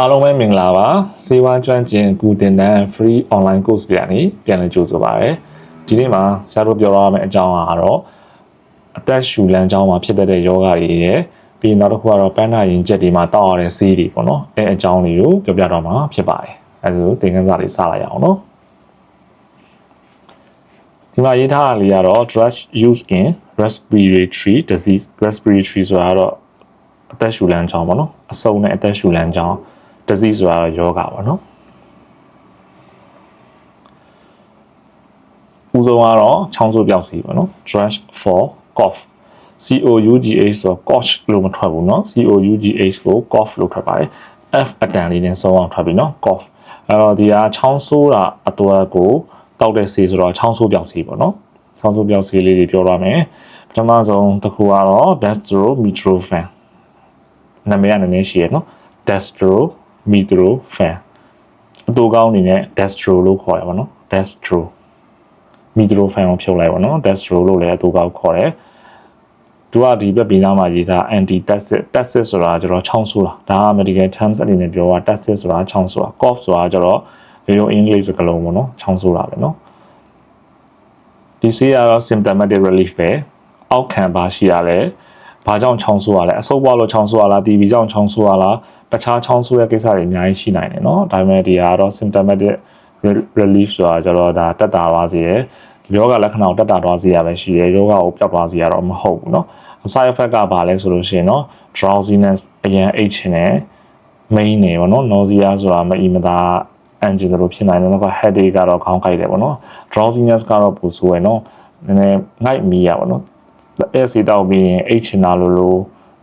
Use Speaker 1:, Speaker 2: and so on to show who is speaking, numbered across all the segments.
Speaker 1: အားလုံးပဲမင်္ဂလာပါစေဝါကျွမ်းကျင်ကူတင်တန်း free online course ပြန်နေပြန်လည်ကြိုဆိုပါရစေဒီနေ့မှာဆရာတို့ပြောရမယ့်အကြောင်းကတော့အသက်ရှူလမ်းကြောင်းမှာဖြစ်တဲ့ယောဂတွေရဲ့ပြီးနောက်တစ်ခုကတော့ပန်းနာရင်ချက်တွေမှာတောက်ရတဲ့ဆေးတွေပေါ့နော်အဲအကြောင်းတွေကိုပြောပြတော့မှာဖြစ်ပါတယ်အဲဒါဆိုသင်ခန်းစာလေးစလိုက်အောင်နော်ဒီမှာရေးထားတာလေးကတော့ drug use in respiratory disease respiratory ဆိုတာကတော့အသက်ရှူလမ်းကြောင်းပေါ့နော်အဆုံနဲ့အသက်ရှူလမ်းကြောင်း disease ဆိုတာယောဂပေါ့နော်ဦးဆုံးကတော့ချောင်းဆိုးပြောက်စီပေါ့နော် drug for cough C O U G H ဆိုတော့ cough လို့မထွက်ဘူးเนาะ C O U G H ကို cough လို့ထွက်ပါတယ် F အတန်လေးနဲ့စုံအောင်ထွက်ပြီเนาะ cough အဲ့တော့ဒီကချောင်းဆိုးတာအတွက်ကိုတောက်တဲ့ဆေးဆိုတော့ချောင်းဆိုးပြောက်ဆေးပေါ့เนาะချောင်းဆိုးပြောက်ဆေးလေးတွေပြောရမယ်ပထမဆုံးတစ်ခုကတော့ dextromethorphan နာမည်ကနည်းနည်းရှိရเน าะ dextro metrophan အတူကောင်းအနေနဲ့ dextro လို့ခေါ်ရပါတော့ dextro metrophan ကိုဖြုတ်လိုက်ပါတော့ dextro လို့လည်းအတူကောင်းခေါ်တယ်သူကဒီဘက်ပြီးနားမှာရေးထား anti tacit tacit ဆိုတာကျတော့ချောင်းဆိုးတာဒါက medical terms အနေနဲ့ပြောတာ tacit ဆိုတာချောင်းဆိုးတာ cough ဆိုတာကျတော့ရိုးရိုးအင်္ဂလိပ်စကားလုံးပေါ့နော်ချောင်းဆိုးတာပဲနော်ဒီဆေးကတော့ symptomatic relief ပဲအောက်ခံပါရှိရလဲဘာကြောင့်ချောင်းဆိုးရလဲအဆုပ်ပွားလို့ချောင်းဆိုးရလား TB ကြောင့်ချောင်းဆိုးရလား တခြားချောင်းဆိုးရဲ့ကိစ္စတွေအများကြီးရှိနိုင်တယ်เนาะဒါပေမဲ့ဒီကတော့ symptomatic relief ဆိုတာကျတော့ဒါတက်တာသွားစေရယ်ယောဂလက္ခဏာကိုတက်တာသွားစေရပဲရှိရယ်ယောဂကိုပျောက်သွားစေရတော့မဟုတ်ဘူးเนาะ side effect ကဘာလဲဆိုလို့ရှိရင်เนาะ drowsiness အရင် H နဲ့ main နေပေါ့နော် nausea ဆိုတာမအီမသာ engine လို့ဖြစ်နိုင်တယ်နောက်က headache ကတော့ခေါင်းကိုက်တယ်ပေါ့နော် drowsiness ကတော့ပူဆိုးရယ်နော်နည်းနည်းငိုက်မိရပေါ့နော်အဲ့စီတောက်ပြီးရင် H နာလို့လို့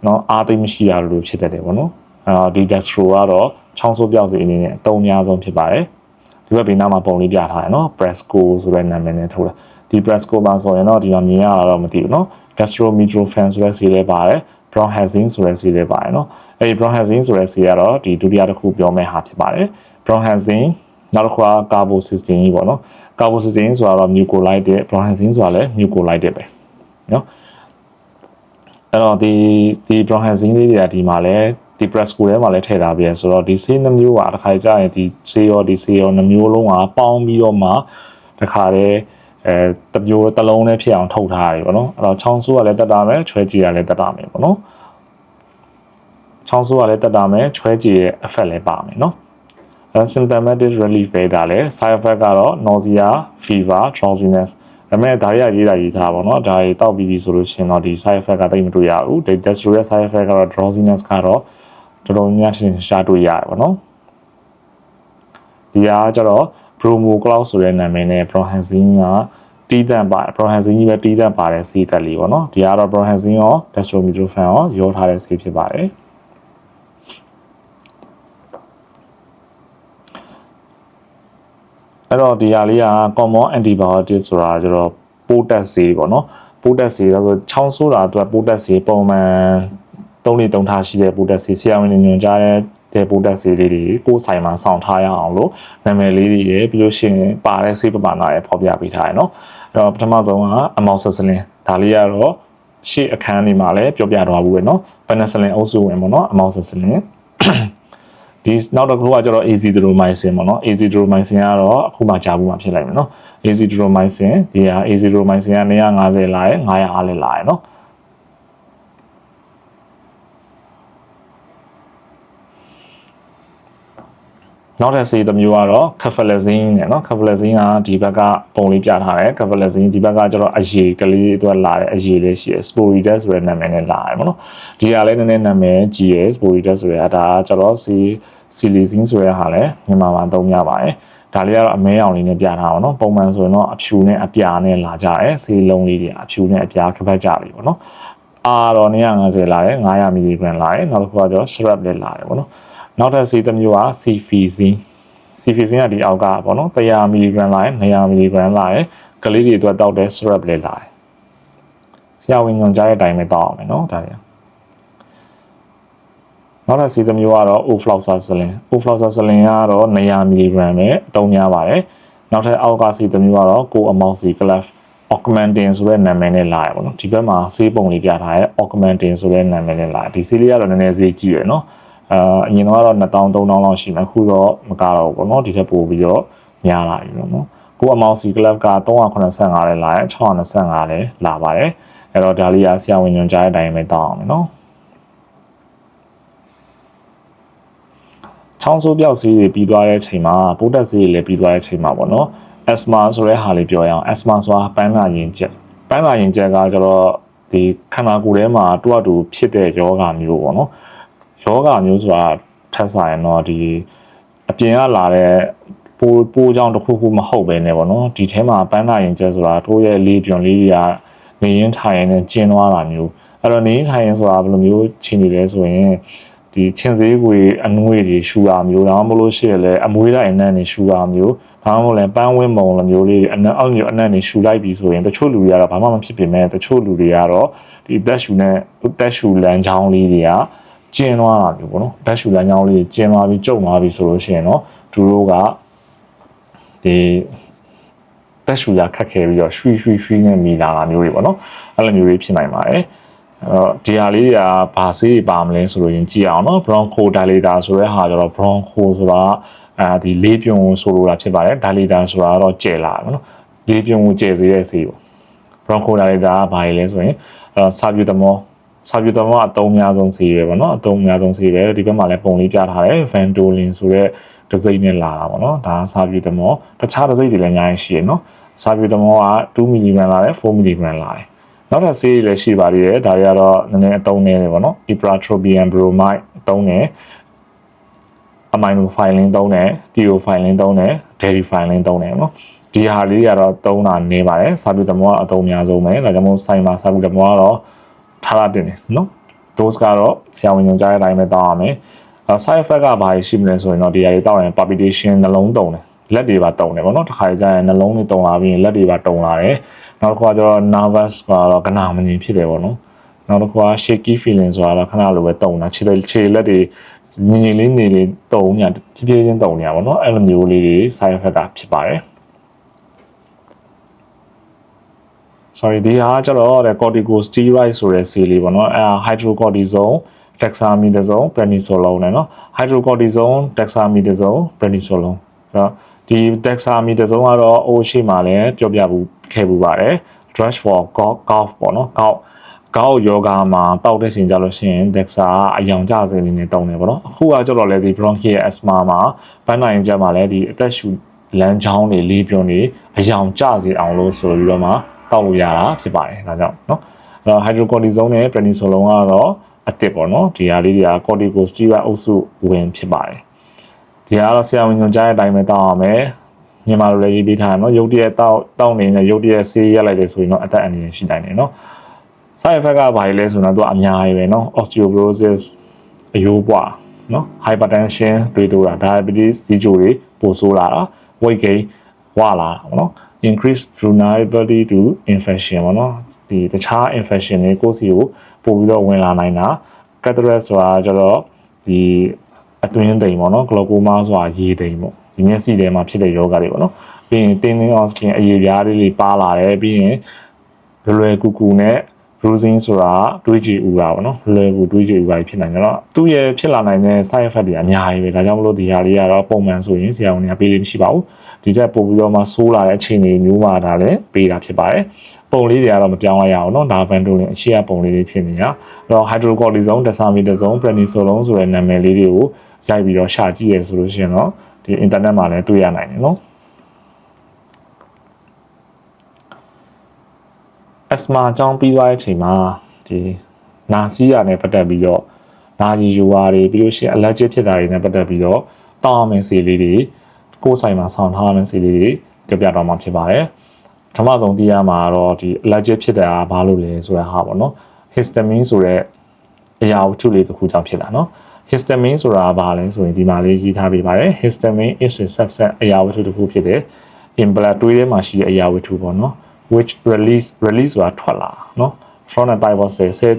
Speaker 1: နော်အားသိမရှိရလို့ဖြစ်တတ်တယ်ပေါ့နော် အာဒီ gastro ကတော့ချောင်းဆိုးပြောက်စီအနေနဲ့အသုံးအများဆုံးဖြစ်ပါတယ်ဒီဘက်ဘေးနားမှာပုံလေးပြထားတယ်နော် Presco ဆိုတဲ့နာမည်နဲ့ထုတ်တာဒီ Presco မှာဆိုရင်တော့ဒီမှာမြင်ရတာတော့မသိဘူးနော် gastrometrophan ဆိုတဲ့စီလေးပါတယ် bronhazine ဆိုတဲ့စီလေးပါတယ်နော်အဲဒီ bronhazine ဆိုတဲ့စီကတော့ဒီဒုတိယတစ်ခုပြောမယ့်ဟာဖြစ်ပါတယ် bronhazine နောက်တစ်ခုက carbocysteine ကြီးပေါ့နော် carbocysteine ဆိုတာတော့ mucolite bronhazine ဆိုတာလည်း mucolite ပဲနော်အဲ့တော့ဒီဒီ bronhazine လေးတွေကဒီမှာလည်း ဒီ press school ထဲမှာလည်းထည့်ထားပြီးဆိုတော့ဒီဆေးနှမျိုးကတစ်ခါကြာရင်ဒီဆေးရောဒီဆေးရောနှမျိုးလုံးကပေါင်းပြီးတော့မှတစ်ခါတည်းအဲတမျိုးတစ်လုံးနဲ့ဖြစ်အောင်ထုတ်ထားရတယ်ပေါ့နော်အဲ့တော့ချောင်းဆိုးကလည်းတက်တာမယ်ချွဲကြည့်ရလည်းတက်တာမယ်ပေါ့နော်ချောင်းဆိုးကလည်းတက်တာမယ်ချွဲကြည့်ရဲ့ effect လည်းပါမယ်နော်အဲ symptomatic relief ပဲဒါလည်း side effect ကတော့ nausea fever drowsiness ဒါပေမဲ့ဒါရရေးတာရေးထားပါတော့ဒါတွေတောက်ပြီးပြီဆိုလို့ရှိရင်တော့ဒီ side effect ကတိတ်မတွေ့ရဘူးဒီ destro ရဲ့ side effect ကတော့ drowsiness ကတော့ တော်တော်များများရှားတွေ့ရတယ်ပေါ့နော်ဒီဟာကျတော့ bromo cloud ဆိုတဲ့နာမည်နဲ့ bronhazine ကတီးတန့်ပါတယ် bronhazine ကြီးပဲတီးတန့်ပါတဲ့ဆေးတက်လေးပေါ့နော်ဒီကတော့ bronhazine ရော dextromethorphan ရောရောထားတဲ့ဆေးဖြစ်ပါတယ်အဲ့တော့ဒီဟာလေးက common antibiotic ဆိုတာကျတော့ပိုးတက်ဆေးပေါ့နော်ပိုးတက်ဆေးဆိုချောင်းဆိုးတာအတွက်ပိုးတက်ဆေးပုံမှန် သုံးလေးသုံးထားရှိတဲ့ပိုးတက်ဆေးဆရာဝန်ညွှန်ကြားတဲ့တဲ့ပိုးတက်ဆေးလေးတွေကိုယ်ဆိုင်မှာစောင့်ထားရအောင်လို့နာမည်လေးတွေရပြီးလို့ရှိရင်ပါတဲ့ဆေးပမာဏရဲ့ဖော်ပြပေးထားရနော်အဲ့တော့ပထမဆုံးကအမောက်ဆဆလင်ဒါလေးကတော့ရှေ့အခန်းလေးမှာလည်းပြောပြထားဘူးပဲเนาะပနဆလင်အုပ်စုဝင်ပေါ့เนาะအမောက်ဆဆလင်ဒီနောက်တစ်ခုကကျတော့ azithromycin ပေါ့နော် azithromycin ကတော့အခုမှကြားဘူးမှဖြစ်လိုက်မယ်နော် azithromycin ဒီဟာ azithromycin က150လာရယ်900အားလည်းလာရယ်နော် နောက်ထပ်ဆေးတစ်မျိုးကတော့ cafalazine နဲ့နော် cafalazine ကဒီဘက်ကပုံလေးပြထားတယ် cafalazine ဒီဘက်ကကျတော့အရည်ကလေးအတွက်လာတဲ့အရည်လေးရှိတယ် sporides ဆိုတဲ့နာမည်နဲ့လာတယ်ပေါ့နော်ဒီဟာလည်းနည်းနည်းနာမည်ကြီးတယ် sporides ဆိုတဲ့ဒါကကျတော့ C silicin ဆိုတဲ့ဟာလည်းမြန်မာမှာသုံးရပါတယ်ဒါလေးကတော့အမဲအောင်လေးနဲ့ပြထားအောင်နော်ပုံမှန်ဆိုရင်တော့အဖြူနဲ့အပြာနဲ့လာကြတယ်ဆေးလုံးလေးတွေအဖြူနဲ့အပြာကပတ်ကြလေးပေါ့နော်အာတော့250လာတယ်900မီလီဂရမ်လာတယ်နောက်တစ်ခုကတော့ syrup လည်းလာတယ်ပေါ့နော် နောက်ထပ်ဆေးတစ်မျိုးက cefizine cefizine ကဒီအောက်ကပေါ့နော်100 mg လာတယ်200 mg လာတယ်ကလေးတွေအတွက်တောက်တဲ့ syrup လည်းလာတယ်ဆရာဝန်ညွှန်ကြားတဲ့အတိုင်းပဲတောက်အောင်မယ်နော်ဒါတွေနောက်ထပ်ဆေးတစ်မျိုးကတော့ ofloxacillin ofloxacillin ကတော့200 mg ပဲအသုံးများပါတယ်နောက်ထပ်အောက်ကဆေးတစ်မျိုးကတော့ co-amoxiclav augmentin ဆိုတဲ့နာမည်နဲ့လာရပါတော့ဒီဘက်မှာဆေးပုံလေးပြထားရဲ augmentin ဆိုတဲ့နာမည်နဲ့လာဒီဆေးလေးကတော့နည်းနည်းဈေးကြီးရယ်နော် အဲအာအရင်တော့2000 3000လောက်ရှိမယ်အခုတော့မကတော့ဘူးပေါ့နော်ဒီထက်ပိုပြီးတော့များလာပြီပေါ့နော်ကိုအမောင်စီကလပ်က385လဲလာတယ်625လဲလာပါတယ်အဲ့တော့ဒါလေးကဆရာဝန်ညွှန်ကြားတဲ့အတိုင်းပဲတောင်းအောင်မယ်နော်ချောင်းဆိုးပြောက်စီးတွေပြီးသွားတဲ့အချိန်မှာပိုးတက်စီးတွေလည်းပြီးသွားတဲ့အချိန်မှာပေါ့နော် asthma ဆိုတဲ့ဟာလေးပြောရအောင် asthma ဆိုတာပန်းနာရင်ကျက်ပန်းနာရင်ကျက်ကကျတော့ဒီခန္ဓာကိုယ်ထဲမှာတွတ်တူဖြစ်တဲ့ယောဂမျိုးပေါ့နော် ယောဂမျိုးဆိုတာထပ်ဆိုင်တော့ဒီအပြင်ကလာတဲ့ပိုးပိုးကြောင့်တစ်ခုခုမဟုတ်ပဲねပေါ့နော်ဒီထဲမှာပန်းနာရင်ကျက်ဆိုတာတို့ရဲ့လေးပြွန်လေးတွေကနေရင်ထိုင်ရင်နဲ့ကျင်းသွားတာမျိုးအဲ့တော့နေရင်ထိုင်ရင်ဆိုတာဘယ်လိုမျိုးခြင်နေလဲဆိုရင်ဒီချင်းစေးကွေအနှွေးတွေရှူတာမျိုးဒါမှမဟုတ်လို့ရှိရလဲအမွေးတိုင်းအနံ့တွေရှူတာမျိုးဒါမှမဟုတ်လဲပန်းဝင်းမုံလိုမျိုးလေးအနံ့အောက်မျိုးအနံ့တွေရှူလိုက်ပြီဆိုရင်တချို့လူတွေကတော့ဘာမှမဖြစ်ပြင်မဲ့တချို့လူတွေကတော့ဒီတက်ရှူနဲ့တက်ရှူလမ်းချောင်းလေးတွေက ကျင်းသွားတာမျိုးပေါ့နော်တက်ရှူလမ်းချောင်းလေးကျင်းသွားပြီးကျုံသွားပြီဆိုလို့ရှိရင်တော့သူတို့ကဒီတက်ရှူရခတ်ခဲပြီးတော့ရွှီရွှီရွှီနဲ့မိလာတာမျိုးတွေပေါ့နော်အဲ့လိုမျိုးတွေဖြစ်နိုင်ပါတယ်အဲ့တော့ဒီဟာလေးတွေကဘာဆေးတွေပါမလဲဆိုလို့ရင်ကြည့်အောင်နော် broncho dilator ဆိုတဲ့ဟာကျတော့ broncho ဆိုတာအဲဒီလေးပြုံဆိုလိုတာဖြစ်ပါတယ် dilator ဆိုတာတော့ကျယ်လာတယ်နော်လေးပြုံကိုကျယ်စေတဲ့ဆေးပေါ့ broncho dilator ကဘာလဲဆိုရင်အဲစာပြူတမော စာပြူတမောအတုံးများဆုံးဆေးပဲပေါ့နော်အတုံးများဆုံးဆေးပဲဒီဘက်မှာလည်းပုံလေးပြထားတယ် Ventolin ဆိုတဲ့ဒစိမ့်နဲ့လာတာပေါ့နော်ဒါစာပြူတမောတခြားဒစိမ့်တွေလည်းအများကြီးရှိရနော်စာပြူတမောက2 mg လာတယ်4 mg လာတယ်နောက်ထပ်ဆေးတွေလည်းရှိပါသေးတယ်ဒါတွေကတော့နည်းနည်းအတုံးနေတယ်ပေါ့နော် ipratropium bromide သုံးတယ် amino filing သုံးတယ် theo filing သုံးတယ် dairy filing သုံးတယ်နော်ဒီဟာလေးကတော့သုံးတာနေပါတယ်စာပြုတမောကအသုံးများဆုံးပဲဒါကြောင့်မို့ဆိုင်မှာစာပြုတမောကတော့ ထားရတင်တယ်နော် dose ကတော့ဆရာဝန်ညွှန်ကြားတဲ့အတိုင်းပဲတောင်းရမယ်အဲ side effect ကဘာရှိမလဲဆိုရင်တော့ဒီဟာတွေတောင်းရင် palpitation နှလုံးတုံတယ်လက်တွေပါတုံတယ်ပေါ့နော်တစ်ခါကျရင်နှလုံးတွေတုံလာပြီးရင်လက်တွေပါတုံလာတယ်နောက်တစ်ခါကျတော့ nervous ကတော့ကနာမငြိမ်ဖြစ်တယ်ပေါ့နော်နောက်တစ်ခါ shaky feeling ဆိုတာတော့ခဏလိုပဲတုံတာခြေခြေလက်တွေငြိမ်ငြိမ်လေးနေလေးတုံညာဖြည်းဖြည်းချင်းတုံနေတာပေါ့နော်အဲ့လိုမျိုးလေးတွေ side effect ကဖြစ်ပါတယ် sorry ဒီဟာကျတော့ corticosteroid ဆိုတဲ့ဆေးလေးပေါ့နော်အဲ hydrocortisone dexamethasone prednisolone နဲ့နော် hydrocortisone dexamethasone prednisolone အဲ့တော့ဒီ dexamethasone ကတော့အိုးရှိမှလည်းပြောပြဘူးခဲ့ဘူးပါတယ် drug for cough ပေါ့နော် cough ကောက်ယောဂါမှာတောက်တဲ့ချိန်ကြလို့ရှိရင် dexa အယောင်ကျစေနေနေတုံးနေပေါ့နော်အခုကကျတော့လေဒီ bronchial asthma မှာပန်းနိုင်ကြမှာလည်းဒီအသက်ရှူလမ်းချောင်းတွေလေးပြုံးတွေအယောင်ကျစေအောင်လို့ဆိုပြီးတော့မှ တောက်လို့ရတာဖြစ်ပါတယ်ဒါကြောင့်เนาะအဲ့တော့ hydrocortisone နဲ့ prednisolone ကတော့အတစ်ပေါ့နော်ဒီဟာလေးတွေက corticosteroid အုပ်စုဝင်ဖြစ်ပါတယ်ဒီဟာကတော့ဆရာဝန်ညွှန်ကြားတဲ့အတိုင်းပဲတောက်ရမယ်မြန်မာလိုလည်းရေးပေးထားတယ်နော်ရုပ်တရက်တောက်တောက်နေတဲ့ရုပ်တရက်ဆေးရက်လိုက်တယ်ဆိုရင်တော့အသက်အန္တရာယ်ရှိနိုင်တယ်နော် side effect ကဘာလဲဆိုတော့သူအများကြီးပဲเนาะ osteoporosis အယိုးပွားเนาะ hypertension တွေးတိုးတာ diabetes စီးချိုတွေပိုဆိုးလာတာ weight gain ဝလာတာเนาะ increase vulnerability to infection ပေါ့နော်ဒီတခြား infection တွေကိုယ်စီကိုပို့ပြီးတော့ဝင်လာနိုင်တာ cataract ဆိုတာကျတော့ဒီအတွင်းတိမ်ပေါ့နော် glaucoma ဆိုတာရေတိမ်ပေါ့ဒီမျက်စိထဲမှာဖြစ်တဲ့ယောဂတွေပေါ့နော်ပြီးရင် thinning of skin အရေပြားလေးတွေပါလာတယ်ပြီးရင်လွယ်ကူကူနဲ့ bruising ဆိုတာတွေးကြည့်ဥတာပေါ့နော်လွယ်ကူတွေးကြည့်ဥတာဖြစ်နိုင်တယ်တော့သူ့ရဲ့ဖြစ်လာနိုင်တဲ့ side effect တွေအများကြီးပဲဒါကြောင့်မလို့ဒီဟာလေးကတော့ပုံမှန်ဆိုရင်ဆရာဝန်တွေကပေးလို့မရှိပါဘူး ဒီတက်ပို့ပြီးတော့မှဆိုးလာတဲ့အခြေအနေမျိုးမှာဒါလည်းပေးတာဖြစ်ပါတယ်ပုံလေးတွေကတော့မပြောင်းလိုက်ရအောင်เนาะဒါ Ventolin အရှိအပုံလေးတွေဖြစ်နေတာအဲ့တော့ hydrocortisone dexamethasone prednisolone ဆိုတဲ့နာမည်လေးတွေကိုရိုက်ပြီးတော့ရှာကြည့်ရဆိုလို့ရှိရင်တော့ဒီ internet မှာလည်းတွေ့ရနိုင်တယ်เนาะ asthma အကြောင်းပြီးသွားတဲ့အချိန်မှာဒီနာစီးရနဲ့ပတ်သက်ပြီးတော့နာရီယူဝါတွေပြီးလို့ရှိရင် allergic ဖြစ်တာတွေနဲ့ပတ်သက်ပြီးတော့တောင်းအောင်မယ့်စီလေးတွေ ကိုယ်ဆိုင်မှာဆောင်ထားရမယ့်စီလေးတွေပြပြတော့မှာဖြစ်ပါတယ်ပထမဆုံးသိရမှာတော့ဒီ allergic ဖြစ်တာဘာလို့လဲဆိုတဲ့ဟာပေါ့နော် histamine ဆိုတဲ့အရာဝတ္ထုလေးတစ်ခုကြောင့်ဖြစ်တာနော် histamine ဆိုတာဘာလဲဆိုရင်ဒီမှာလေးရေးထားပေးပါတယ် histamine is a subset အရာဝတ္ထုတစ်ခုဖြစ်တယ် in blood တွေးထဲမှာရှိတဲ့အရာဝတ္ထုပေါ့နော် which release release ဆိုတာထွက်လာနော် from the bible ဆဲဆဲ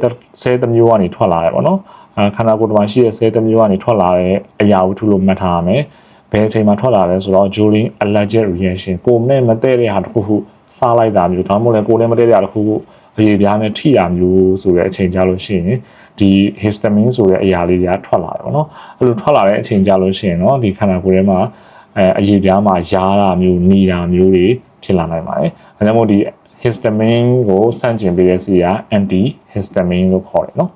Speaker 1: ဆဲတမျိုးကနေထွက်လာတယ်ပေါ့နော်အခန္ဓာကိုယ်တမှာရှိတဲ့ဆဲတမျိုးကနေထွက်လာတဲ့အရာဝတ္ထုလို့မှတ်ထားရမယ်။ ဘယ်အချိန်မှာထွက်လာလဲဆိုတော့ during allergic reaction ကိုနဲ့မတည့်တဲ့ဟာတစ်ခုခုစားလိုက်တာမျိုးဒါမှမဟုတ်လည်းကိုနဲ့မတည့်တဲ့ဟာတစ်ခုခုအရေးပြားနဲ့ထိတာမျိုးဆိုတဲ့အချိန်ကြလို့ရှိရင်ဒီ histamine ဆိုတဲ့အရာလေးတွေကထွက်လာတယ်ပေါ့နော်အဲ့လိုထွက်လာတဲ့အချိန်ကြလို့ရှိရင်တော့ဒီခန္ဓာကိုယ်ထဲမှာအဲအရေးပြားမှာယားတာမျိုးနေတာမျိုးတွေဖြစ်လာနိုင်ပါတယ်အဲဒါကြောင့်ဒီ histamine ကိုစန့်ကျင်ပေးတဲ့စီက anti histamine လို့ခေါ်တယ်နော်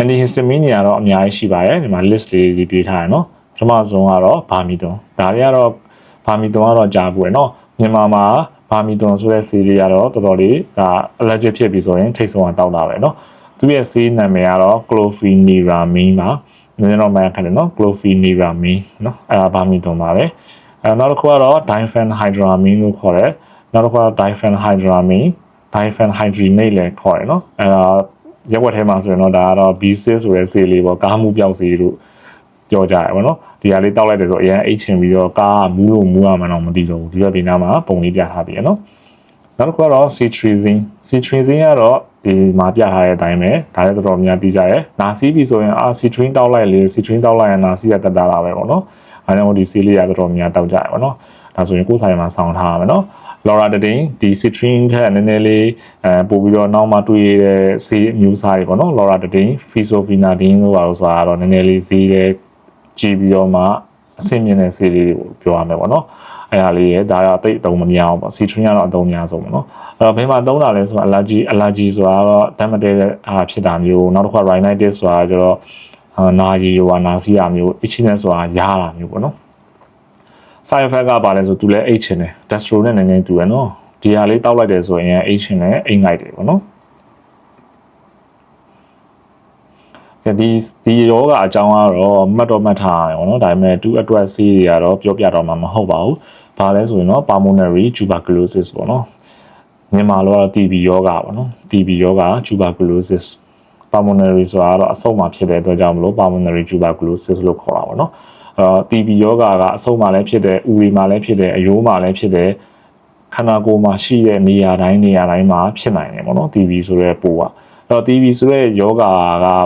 Speaker 1: anti histamine ညာတော့အများကြီးရှိပါတယ်ဒီမှာ list လေးတွေပြထားတယ်နော် ထမဆုံးကတော့ဘာမီတွန်ဒါတွေကတော့ဘာမီတွန်ကတော့ကြားပွေနော်မြန်မာမှာဘာမီတွန်ဆိုတဲ့ဆေးလေးကတော့တော်တော်လေးဒါ allergic ဖြစ်ပြီဆိုရင်ထိတ်ဆုံးအောင်တောက်တာပဲเนาะသူရဲ့ဆေးနာမည်ကတော့ clofeniramine ပါနည်းနည်းတော့မှတ်ခတယ်နော် clofeniramine เนาะအဲဒါဘာမီတွန်ပါပဲအဲနောက်တစ်ခုကတော့ diphenhydramine လို့ခေါ်တယ်နောက်တစ်ခုက diphenhydramine diphenhydrinate လည်းခေါ်တယ်เนาะအဲဒါရက်ွက်ထဲမှာဆိုရင်တော့ဒါကတော့ B6 ဆိုတဲ့ဆေးလေးပေါ့ကားမှုပြောက်ဆေးလို့ ပြောကြရပါတော့ဒီဟာလေးတောက်လိုက်တယ်ဆိုအရင်အိတ်ချင်ပြီးတော့ကားမူးလို့မူးရမှတော့မသိတော့ဘူးဒီဘက်ဒီနားမှာပုံလေးပြထားပြီးရနော်နောက်တစ်ခုကတော့ citrizine citrizine ကတော့ဒီမှာပြထားတဲ့အတိုင်းပဲဒါလည်းတော်တော်များသိကြရဲနာစီးပြီဆိုရင်အာ citrine တောက်လိုက်လေ citrine တောက်လိုက်ရင်နာစီးရတက်တာလာပဲပေါ့နော်အဲကြောင့်ဒီဆေးလေးကတော်တော်များတောက်ကြရပါတော့ဒါဆိုရင်ကိုယ်ဆိုင်မှာစောင်းထားရမယ်နော် Laura တတင်ဒီ citrine ထက်နည်းနည်းလေးအဲပို့ပြီးတော့နောက်မှတွေ့ရတဲ့ဆေးအမျိုးအစားတွေပေါ့နော် Laura တတင် Fisofenadine လို့ပါလို့ဆိုတာကတော့နည်းနည်းလေးဈေးတဲ့ ကြည့်ပြီးတော့မှအဆင့်မြင့်တဲ့ဆေးလေးတွေကိုပြောရမယ်ပေါ့နော်အဲ့ဒါလေးရဲ့ဒါတော့တိတ်အတုံးမများဘူးပေါ့ citrine ကတော့အတုံးများဆုံးပေါ့နော်အဲ့တော့ဘယ်မှာသုံးတာလဲဆိုတော့ allergy allergy ဆိုတာကတော့ဓာတ်မတည့်တဲ့အားဖြစ်တာမျိုးနောက်တစ်ခါ rhinitis ဆိုတာကျတော့နာရီရောနာစီယာမျိုး itchiness ဆိုတာရားတာမျိုးပေါ့နော် side effect ကပါလဲဆိုသူလည်းအိတ်ချင်တယ် destro နဲ့နည်းနည်းတူရနော်ဒီဟာလေးတောက်လိုက်တယ်ဆိုရင်အိတ်ချင်တယ်အိတ်ငိုက်တယ်ပေါ့နော် ဒီဒီယောဂအကြောင်းကတော့မှတ်တော့မှတ်ထားရအောင်နော်ဒါပေမဲ့သူ့အတွက်ဆေးတွေကတော့ပြောပြတော့မှာမဟုတ်ပါဘူးဘာလဲဆိုရင်တော့ pulmonary tuberculosis ပေါ့နော်မြန်မာလိုကတော့ TB ယောဂပေါ့နော် TB ယောဂ tuberculosis pulmonary ဆိုတာကတော့အဆုတ်မှာဖြစ်တဲ့အတွက်ကြောင့်မလို့ pulmonary tuberculosis လို့ခေါ်တာပေါ့နော်အာ TB ယောဂကအဆုတ်မှာလည်းဖြစ်တယ်ဥရီမှာလည်းဖြစ်တယ်အယိုးမှာလည်းဖြစ်တယ်ခန္ဓာကိုယ်မှာရှိတဲ့နေရာတိုင်းနေရာတိုင်းမှာဖြစ်နိုင်တယ်ပေါ့နော် TB ဆိုတဲ့ပိုးကအဲ့ တော့ TB ဆိုတဲ့ယောဂက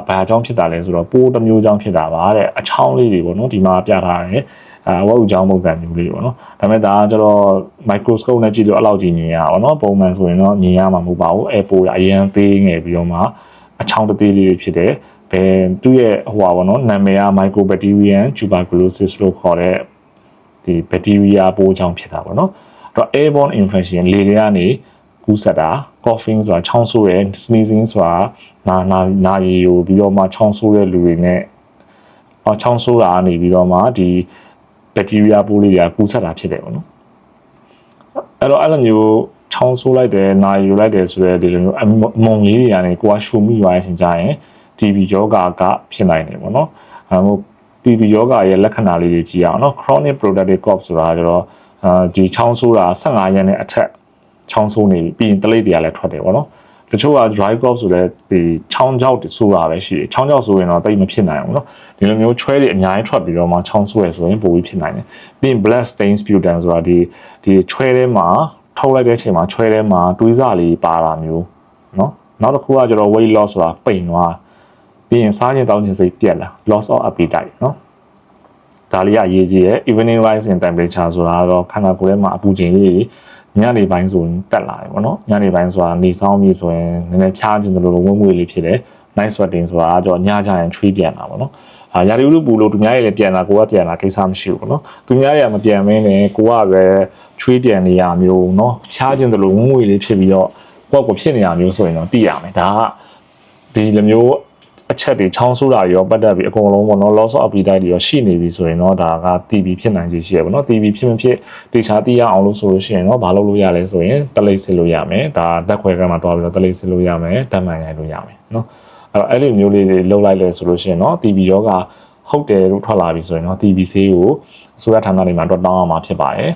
Speaker 1: ဘာကြောင့်ဖြစ်တာလဲဆိုတော့ပိုးတစ်မျိုးကြောင့်ဖြစ်တာပါတဲ့အချောင်းလေးတွေပေါ့နော်ဒီမှာပြထားတယ်အာဝက်ဥကြောင်းပုံစံမျိုးလေးပေါ့နော်ဒါပေမဲ့ဒါကကျတော့ microscope နဲ့ကြည့်လို့အဲ့လောက်ကြီးမြင်ရပါတော့ပုံမှန်ဆိုရင်တော့မြင်ရမှာမဟုတ်ပါဘူးအဲပိုးရအရင်သေးငယ်ပြီးတော့မှအချောင်းတစ်သေးလေးတွေဖြစ်တယ်ဘယ်သူ့ရဲ့ဟိုပါဘောနော်နာမည်က Mycobacterium tuberculosis လို့ခေါ်တဲ့ဒီ bacteria ပိုးကြောင့်ဖြစ်တာပေါ့နော်အဲ့တော့ airborne infection လေတွေကနေ ကူးစက်တာ coughing ဆိုတာချောင်းဆိုးရယ် sneezing ဆိုတာနာနာနာရည်ကိုပြီးတော့မှချောင်းဆိုးတဲ့လူတွေနဲ့အော်ချောင်းဆိုးတာကနေပြီးတော့မှဒီ bacteria ပိုးလေးတွေကကူးစက်တာဖြစ်တယ်ပေါ့နော်အဲ့တော့အဲ့လိုမျိုးချောင်းဆိုးလိုက်တယ်နာယူလိုက်တယ်ဆိုတဲ့ဒီလိုမျိုးအမုံလေးတွေကနေကိုကရှူမိသွားရင်ကြရင် TB ယောဂကဖြစ်နိုင်တယ်ပေါ့နော်အဲမို့ TB ယောဂရဲ့လက္ခဏာလေးတွေကြည့်အောင်နော် chronic productive cough ဆိုတာကျတော့အဲဒီချောင်းဆိုးတာ15ရက်နဲ့အထက် ချောင်းဆိုးနေပြီးရင်တလိပ်တွေကလည်းထွက်တယ်ပေါ့နော်တချို့က dry cough ဆိုတဲ့ဒီချောင်းချောက်ဆိုတာပဲရှိတယ်ချောင်းချောက်ဆိုရင်တော့တိတ်မဖြစ်နိုင်ဘူးเนาะဒီလိုမျိုးချွဲတွေအများကြီးထွက်ပြီးတော့မှချောင်းဆိုးရဆိုရင်ပိုပြီးဖြစ်နိုင်တယ်ပြီးရင် blood stain sputum ဆိုတာဒီဒီချွဲထဲမှာထုတ်လိုက်တဲ့အချိန်မှာချွဲထဲမှာတွေးစလေးပါတာမျိုးเนาะနောက်တစ်ခုကကျတော့ weight loss ဆိုတာပိန်သွားပြီးရင်စားခြင်းတောင်းခြင်းစိတ်ပြက်လာ loss of appetite เนาะဒါလေးကအရေးကြီးရဲ့ evening rise in temperature ဆိုတာကတော့ခန္ဓာကိုယ်ထဲမှာအပူချိန်လေးတွေ ညနေပိုင်းဆိုရင်တက်လာတယ်ပေါ့နော်ညနေပိုင်းဆိုတာနေဆောင်ပြီဆိုရင်နည်းနည်းဖြားခြင်းတို့လိုဝင်းဝေးလေးဖြစ်တယ် night sweating ဆိုတာအကြောညကြရင်ချွေးပြန်တာပေါ့နော်အာရာဒီဥလူပူလို့သူများတွေလည်းပြန်လာကိုကပြန်လာကိစ္စမရှိဘူးပေါ့နော်သူများတွေကမပြန်မင်းနဲ့ကိုကပဲချွေးပြန်နေရမျိုးเนาะဖြားခြင်းတို့လိုဝင်းဝေးလေးဖြစ်ပြီးတော့ကိုကကိုဖြစ်နေရမျိုးဆိုရင်တော့သိရမယ်ဒါကဒီလိုမျိုး အချက်တွေချောင်းဆိုးတာရောပတ်သက်ပြီးအကုန်လုံးပေါ့နော် loss of appetite တွေရောရှိနေပြီဆိုရင်တော့ဒါက TB ဖြစ်နိုင်ခြေရှိရပေါ့နော် TB ဖြစ်မဖြစ်တေချာသိရအောင်လို့ဆိုလို့ရှိရင်တော့မလုပ်လို့ရလဲဆိုရင်တလိပ်စစ်လို့ရမယ်ဒါတက်ခွဲကမှတွားပြီးတော့တလိပ်စစ်လို့ရမယ်ဓာတ်မှန်ရိုက်လို့ရမယ်နော်အဲ့တော့အဲ့လိုမျိုးလေးတွေလှုပ်လိုက်လဲဆိုလို့ရှိရင်တော့ TB ရောဂါဟုတ်တယ်လို့ထွက်လာပြီဆိုရင်တော့ TB ဆေးကိုအစိုးရဌာနတွေမှာတော့တောင်းအောင်မှာဖြစ်ပါတယ်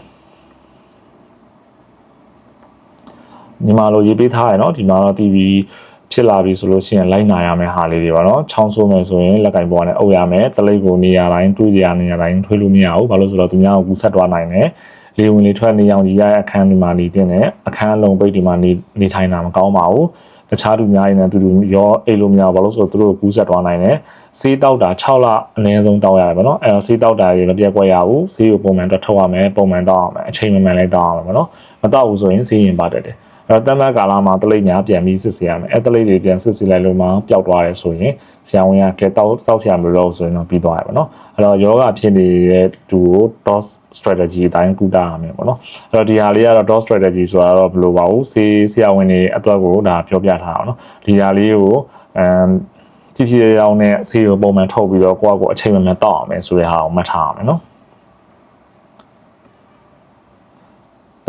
Speaker 1: ညီမလိုရေးပေးထားရနော်ဒီမှာတော့ TV ဖြစ်လာပြီဆိုလို့ရှိရင်လိုက်နာရမယ့်ဟာလေးတွေပါနော်ချောင်းဆိုးမယ်ဆိုရင်လက်ကင်ပေါ်နဲ့အုပ်ရမယ်တလိပ်ကိုနေရာတိုင်းတွေးရနေရာတိုင်းထွေးလို့မရဘူးဘာလို့ဆိုတော့သူများကိုကူးဆက်သွားနိုင်တယ်လေဝင်လေထွက်နေအောင်ကြီးရတဲ့အခန်းဒီမှာနေတင်တယ်အခန်းလုံးပိတ်ဒီမှာနေနေထိုင်တာမကောင်းပါဘူးတခြားသူများရင်လည်းတူတူရောအိတ်လို့မရဘူးဘာလို့ဆိုတော့သူတို့ကူးဆက်သွားနိုင်တယ်ဆေးတောက်တာ6လအနည်းဆုံးတောက်ရတယ်ဗောနော်အဲတော့ဆေးတောက်တာတွေမပြတ်ကွက်ရဘူးဆေးကိုပုံမှန်တော့ထုတ်ရမယ်ပုံမှန်တောက်ရမယ်အချိန်မှန်မှန်လည်းတောက်ရမယ်ဗောနော်မတောက်ဘူးဆိုရင်ဆေးရင်ပါတတ်တယ် အဲ့တော့တမတ်ကာလမှာတလိပ်များပြန်ပြီးစစ်ဆေးရမယ်အဲ့တလိပ်တွေပြန်စစ်ဆေးလိုက်လို့မှပျောက်သွားတယ်ဆိုရင်ဆရာဝန်ကကဲတောက်တောက်ဆရာမလို့ဆိုရင်တော့ပြီးသွားရပါတော့အဲ့တော့ယောဂဖြစ်နေတဲ့သူကို DOS strategy အတိုင်းကုသရမယ်ပေါ့နော်အဲ့တော့ဒီဟာလေးကတော့ DOS strategy ဆိုတာတော့ဘယ်လိုပါဘူးဆေးဆရာဝန်တွေအတွက်ကိုဒါပြောပြထားအောင်နော်ဒီဟာလေးကိုအမ်ကြည့်ကြည့်ရအောင်နဲ့ဆေးကိုပုံမှန်ထုတ်ပြီးတော့ကိုယ့်အကိုအချိန်မှန်မှန်တောက်အောင်မယ်ဆိုတဲ့ဟာကိုမှတ်ထားအောင်နော်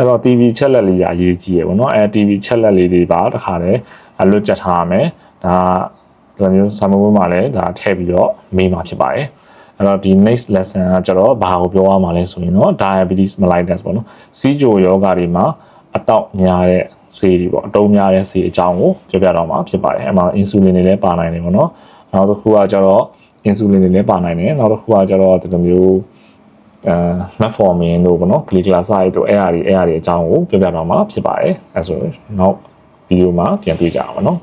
Speaker 1: အဲ့တော့ TV ချက်လက်လေးကအရေးကြီးရယ်ပေါ့နော်အဲ TV ချက်လက်လေးတွေပါတခါတည်းအလွတ်ကြထားရမယ်ဒါဒီလိုမျိုးဆာမွေးမှာလည်းဒါထည့်ပြီးတော့မေးမှာဖြစ်ပါတယ်အဲ့တော့ဒီ next lesson ကကျတော့ဘာကိုပြောရမှာလဲဆိုရင်တော့ diabetes mellitus ပေါ့နော်စီးကြိုယောဂတွေမှာအတောက်များတဲ့ဆေးတွေပေါ့အတုံးများတဲ့ဆေးအကြောင်းကိုပြောပြတော့မှာဖြစ်ပါတယ်အဲ့မှာ insulin တွေလည်းပါနိုင်တယ်ပေါ့နော်နောက်တစ်ခုကကျတော့ insulin တွေလည်းပါနိုင်တယ်နောက်တစ်ခုကကျတော့ဒီလိုမျိုး အဲ metformin တို့ပေါ့နော် glycoside တို့အဲ့အရာတွေအဲ့အရာတွေအကြောင်းကိုပြောပြတော့မှာဖြစ်ပါတယ်အဲဆိုရင်နောက်ဗီဒီယိုမှာပြန်တွေ့ကြအောင်ပါနော်